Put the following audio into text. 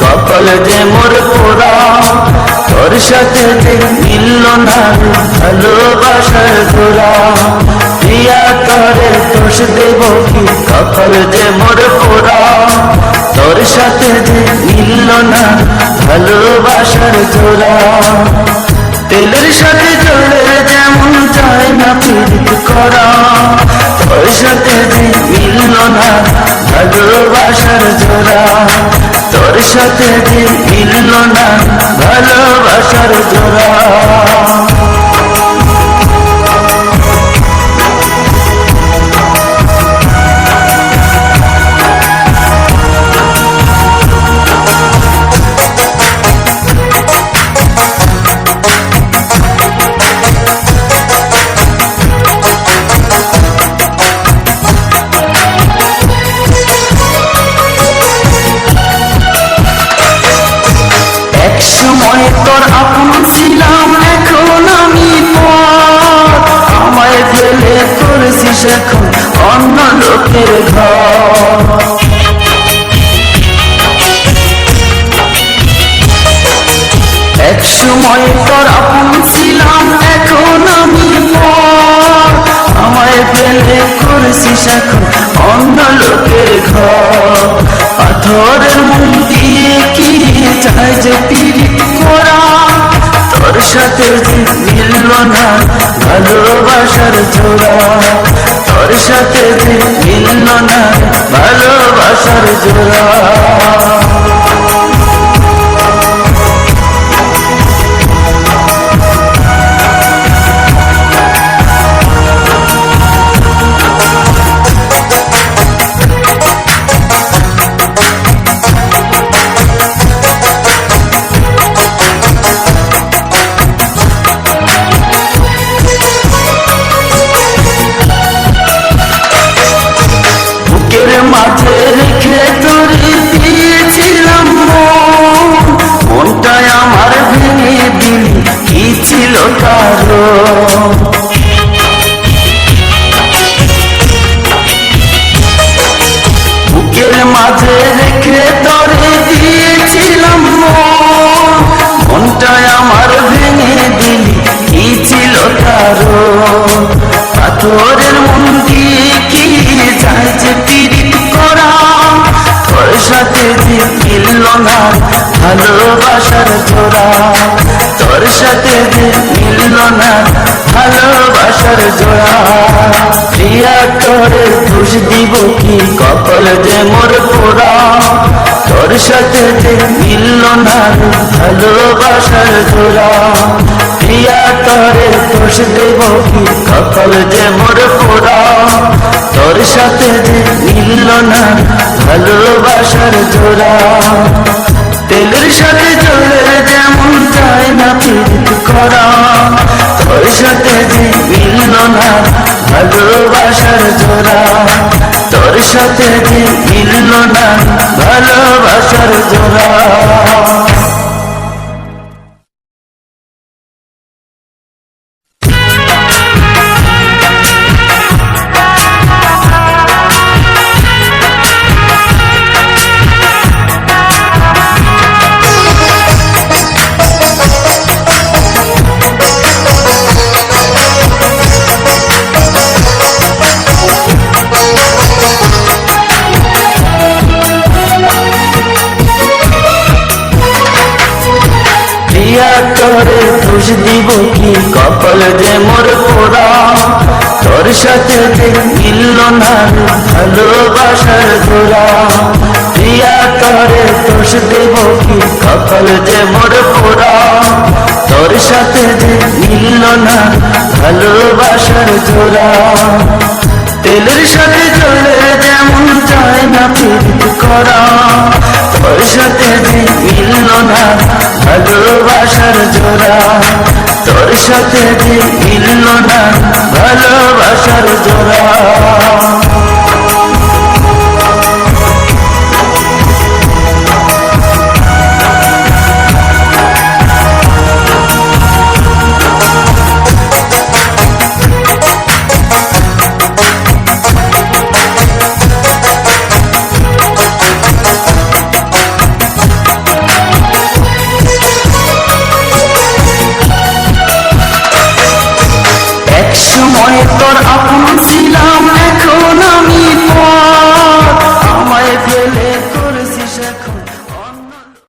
কপাল যে মোর পোড়া। তোর সাথে মিলল না, ভালোবাসার জোড়া প্রিয়া করে দোষ দেব কি? কপাল যে মোর পোড়া। তোর সাথে মিলল না, ভালোবাসার জোড়া তেলের সাথে জলে যেমন চায় না পীড়িত করা। ভালোবাসার জোড়া তোর সাথে যে মিলল না ভালোবাসার জোড়া। করেছিস এখন অন্য লোকের ঘর। এক সময় তোর আপন ছিলাম, এখন আমি আমায় ফেলে করেছিস এখন অন্য লোকের ঘর। পাথরের মন দিয়ে কি চাই যে পিড়ি করা? সাথে মিলল না ভালোবাসার জোড়া। তোর সাথে মিলল না ভালোবাসার জোড়া। না ভালোবাসার জোড়া। তোর সাথে মিলল না ভালোবাসার জোড়া। প্রিয়া করে দোষ দিব কি কপাল যে মোর পোড়া? তোর সাথে মিলল না ভালোবাসার জোড়া। প্রিয়া করে দোষ দেব কি কপাল যে মোর পোড়া? তোর সাথে মিলল না ভালোবাসার জোড়া। তেলের সাথে জলে যেমন চায় না পীড়িত করা। তোর সাথে যে মিলল না ভালোবাসার জোড়া। তোর সাথে যে মিলল না ভালোবাসার জোড়া। প্রিয়া করে দোষ দিব কি? কপাল যে মোর পোড়া। তোর সাথে মিলল না, ভালোবাসার জোড়া প্রিয়া করে দোষ দেব কি? কপাল যে মোর পোড়া। তোর সাথে যে মিলল না, ভালোবাসার জোড়া তেলের সাথে জলে যেমন চায় না পীড়িত করা। তোর সাথে মিলল না ভালোবাসার জোড়া। তোর সাথে মিলল না ভালোবাসার জোড়া। সময় তোর আপন ছিলাম এখন আমি